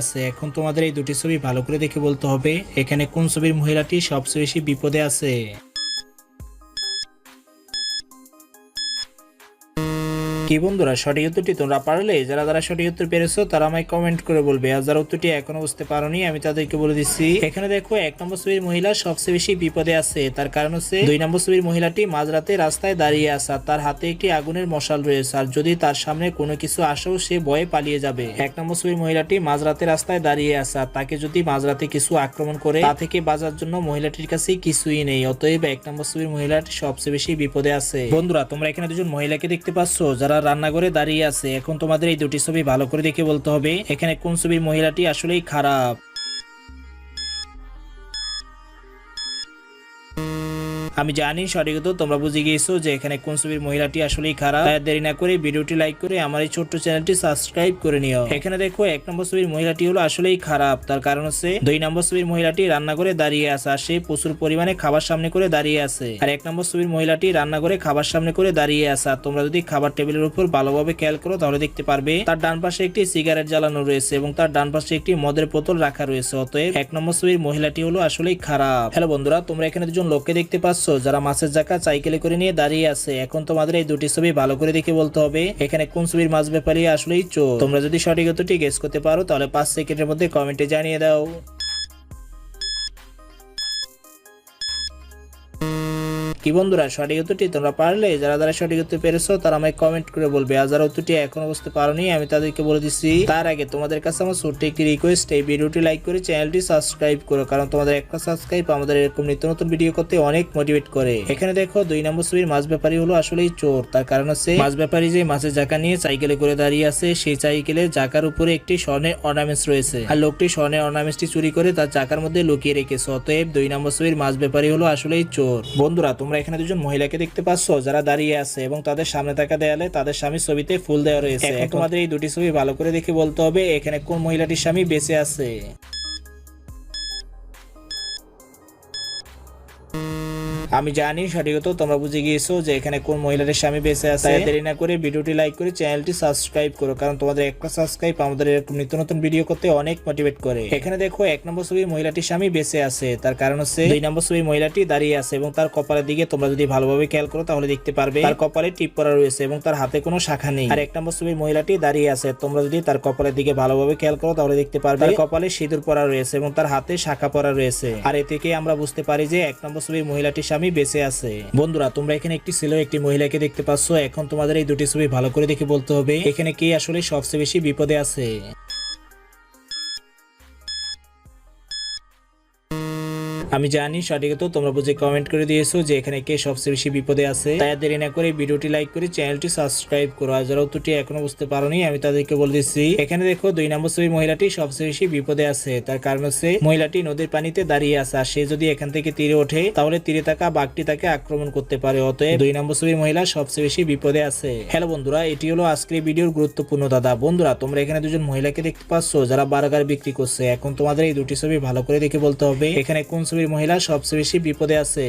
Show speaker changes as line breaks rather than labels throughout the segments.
আছে। এখন তোমাদের এই দুটি ছবি ভালো করে দেখে বলতে হবে, এখানে কোন ছবির মহিলাটি সবচেয়ে বেশি বিপদে আছে? কি বন্ধুরা, সঠিক উত্তরটি তোমরা পারলে? যারা যারা সঠিক উত্তর পেরেছ, তারা আমায় কমেন্ট করে বলবে। আর যারা উত্তরটি এখনও বুঝতে পারোনি, আমি তাদেরকে বলে দিচ্ছি। এখানে দেখো, এক নম্বর ছবির মহিলা সবচেয়ে বেশি বিপদে আছে। তার কারণ হচ্ছে, দুই নম্বর ছবির মহিলাটি মাঝরাতে রাস্তায় দাঁড়িয়ে আসা তার হাতে একটি আগুনের মশাল রয়েছে। আর যদি তার সামনে কোনো কিছু আসেও, সে ভয়ে পালিয়ে যাবে। এক নম্বর ছবির মহিলাটি মাঝরাতে রাস্তায় দাঁড়িয়ে আসা তাকে যদি মাঝরাতে কিছু আক্রমণ করে, তা থেকে বাঁচার জন্য মহিলাটির কাছে কিছুই নেই। অতএব এক নম্বর ছবির মহিলাটি সবচেয়ে বেশি বিপদে আছে। বন্ধুরা, তোমরা এখানে দুজন মহিলাকে দেখতে পাচ্ছ। যারা রান্নাঘরে দাঁড়িয়ে আছে, এখন তোমাদের এই দুটি ছবি ভালো করে দেখে বলতে হবে, এখানে কোন ছবির মহিলাটি আসলেই খারাপ? আমি জানি সঠিক উত্তর তোমরা বুঝে গিয়েছো যে এখানে কোন ছবির মহিলাটি আসলেই খারাপ। তাই দেরি না করে ভিডিওটি লাইক করে আমার এই ছোট্ট চ্যানেলটি সাবস্ক্রাইব করে নিও। এখানে দেখো, এক নম্বর ছবির মহিলাটি হলো আসলেই খারাপ। তার কারণ হচ্ছে দুই নম্বর ছবির মহিলাটি রান্না করে দাঁড়িয়ে আছে আর সে প্রচুর পরিমাণে খাবার সামনে করে দাঁড়িয়ে আছে। আর এক নম্বর ছবির মহিলাটি রান্না করে খাবার সামনে করে দাঁড়িয়ে আছে। আর তোমরা যদি খাবার টেবিলের উপর ভালোভাবে খেয়াল করো, তাহলে দেখতে পারবে তার ডান পাশে একটি সিগারেট জ্বালানো রয়েছে এবং তার ডান পাশে একটি মদের বোতল রাখা রয়েছে। অতএব এক নম্বর ছবির মহিলাটি হলো আসলেই খারাপ। হ্যালো বন্ধুরা, তোমরা এখানে দুজন লোককে দেখতে পাচ্ছ। যারা মাছের জাকা সাইকেলে করে নিয়ে দাঁড়িয়ে আছে, এখন তোমাদের এই দুটি ছবি ভালো করে দেখে বলতে হবে। এখানে কোন ছবির মাছ ব্যাপারে আসলেই চোখ তোমরা যদি সঠিক উত্তরটি গেস করতে পারো, তাহলে পাঁচ সেকেন্ডের মধ্যে কমেন্টে জানিয়ে দাও। কি বন্ধুরা, সঠিক উত্তরটি তোমরা পারলে, যারা যারা সঠিক উত্তর পেরেছ, তারা আমায় কমেন্ট করে বলবে। আর যারা উত্তরটি এখনও বুঝতে পারোনি, আমি তাদেরকে বলে দিচ্ছি, তার আগে তোমাদের কাছে আমার ছোট্ট একটি রিকোয়েস্ট এই ভিডিওটি লাইক করে চ্যানেলটি সাবস্ক্রাইব করো, কারণ তোমাদের একটা সাবস্ক্রাইব আমাদের এরকম নিত্য নতুন ভিডিও করতে অনেক মোটিভেট করে। এখানে দেখো, দুই নম্বর ছবির মাছ ব্যাপারী হলো আসলেই চোর। তার কারণ হচ্ছে, মাছ ব্যাপারী যে মাছের জাকা নিয়ে সাইকেলে করে দাঁড়িয়ে আছে, সেই সাইকেলে জাকার উপরে একটি স্বর্ণের অর্নামেন্টস রয়েছে। আর লোকটি স্বর্ণের অর্নামেন্টসটি চুরি করে তার জাকার মধ্যে লুকিয়ে রেখেছে, অতএব দুই নম্বর ছবির মাছ ব্যাপারী হলো আসলেই চোর। বন্ধুরা, তোমরা এখানে দুজন মহিলাকে দেখতে পাচ্ছ যারা দাঁড়িয়ে আছে এবং তাদের সামনে থাকা দেয়ালে তাদের স্বামীর ছবিতে ফুল দেওয়া রয়েছে। তোমাদের এই দুটি ছবি ভালো করে দেখে বলতে হবে এখানে কোন মহিলাটির স্বামী বেঁচে আছে। আমি জানি সঠিকত তোমরা বুঝে গিয়েছো যে এখানে কোন মহিলাদের স্বামী বেঁচে আছে। দেরি না করে ভিডিওটি লাইক করে চ্যানেলটি সাবস্ক্রাইব করো কারণ তোমাদের একটা সাবস্ক্রাইব আমাদের এরকম নিত্য নতুন ভিডিও করতে অনেক মোটিভেট করে। এখানে দেখো এক নম্বর ছবির মহিলাটির স্বামী বেঁচে আছে। তার কারণ হচ্ছে দুই নম্বর ছবির মহিলাটি দাঁড়িয়ে আছে এবং তার কপালের দিকে তোমরা যদি ভালোভাবে খেয়াল করো তাহলে দেখতে পারবে তার কপালে টিপ পরা রয়েছে এবং তার হাতে কোনো শাখা নেই। আর এক নম্বর ছবি মহিলাটি দাঁড়িয়ে আছে তোমরা যদি তার কপালের দিকে ভালোভাবে খেয়াল করো তাহলে দেখতে পারবে তার কপালে সিঁদুর পরা রয়েছে এবং তার হাতে শাখা পরা রয়েছে। আর এ থেকে আমরা বুঝতে পারি যে এক নম্বর ছবি মহিলাটির স্বামী বেঁচে আছে। বন্ধুরা, তোমরা এখানে একটি ছেলে একটি মহিলাকে দেখতে পাচ্ছ। এখন তোমাদের এই দুটি ছবি ভালো করে দেখে বলতে হবে, এখানে কে আসলে সবচেয়ে বেশি বিপদে আছে। আমি জানি সঠিক তো তোমরা বুঝে কমেন্ট করে দিয়েছ যে এখানে কে সবচেয়ে বেশি বিপদে আছে। তাই দেরি না করে ভিডিওটি লাইক করে চ্যানেলটি সাবস্ক্রাইব করো। আর যারা উত্তরটি এখনও বুঝতে পারোনি, আমি তাদেরকে বলে দিচ্ছি, এখানে দেখো দুই নম্বর ছবি মহিলাটি সবচেয়ে বেশি বিপদে আছে। তার কারণ হচ্ছে মহিলাটি নদীর পানিতে দাঁড়িয়ে আছে, আর সে যদি এখান থেকে তীরে ওঠে, তাহলে তীরে থাকা বাঘটি তাকে আক্রমণ করতে পারে। অতএব দুই নম্বর ছবির মহিলা সবচেয়ে বেশি বিপদে আছে। হ্যালো বন্ধুরা, এটি হলো আজকের ভিডিওর গুরুত্বপূর্ণ দাদা। বন্ধুরা, তোমরা এখানে দুজন মহিলাকে দেখতে পাচ্ছ, যারা বার্গার বিক্রি করছে। এখন তোমাদের এই দুটি ছবি ভালো করে দেখে বলতে হবে, এখানে কোন ছবির মহিলা সবচেয়ে বেশি বিপদে আছে।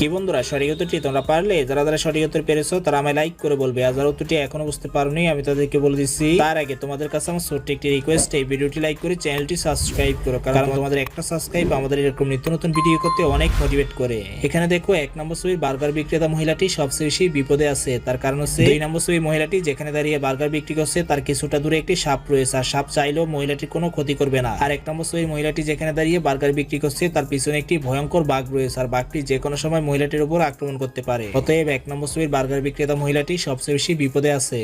কি বন্ধুরা সঠিক উত্তরটি তোমরা পারলে যারা যারা সঠিক উত্তর পেরেছ তারা আমায় লাইক করে বলবে। আর যারা উত্তরটি এখনও বুঝতে পারোনি আমি তাদেরকে বলে দিচ্ছি তার আগে তোমাদের কাছে আমার ছোট্ট একটি রিকোয়েস্ট এই ভিডিওটি লাইক করে চ্যানেলটি সাবস্ক্রাইব করো কারণ তোমাদের একটা সাবস্ক্রাইব আমাদের এরকম নিত্য নতুন ভিডিও করতে অনেক মোটিভেট করে। এখানে দেখো এক নম্বর ছবির বার্গার বিক্রেতা মহিলাটি সবচেয়ে বেশি বিপদে আছে। তার কারণ হচ্ছে দুই নম্বর ছবির মহিলাটি যেখানে দাঁড়িয়ে বার্গার বিক্রি করছে তার কিছুটা দূরে একটি সাপ রয়েছে। আর সাপ চাইলেও মহিলাটির কোনো ক্ষতি করবে না। আর এক নম্বর ছবির মহিলাটি যেখানে দাঁড়িয়ে বার্গার বিক্রি করছে তার পিছনে একটি ভয়ঙ্কর বাঘ রয়েছে। আর বাঘটি যে কোনো সময় মহিলাটির উপর আক্রমণ করতে পারে। অতএব এক নম্বর ছবির বার্গার বিক্রেতা মহিলাটি সবচেয়ে বেশি বিপদে আছে।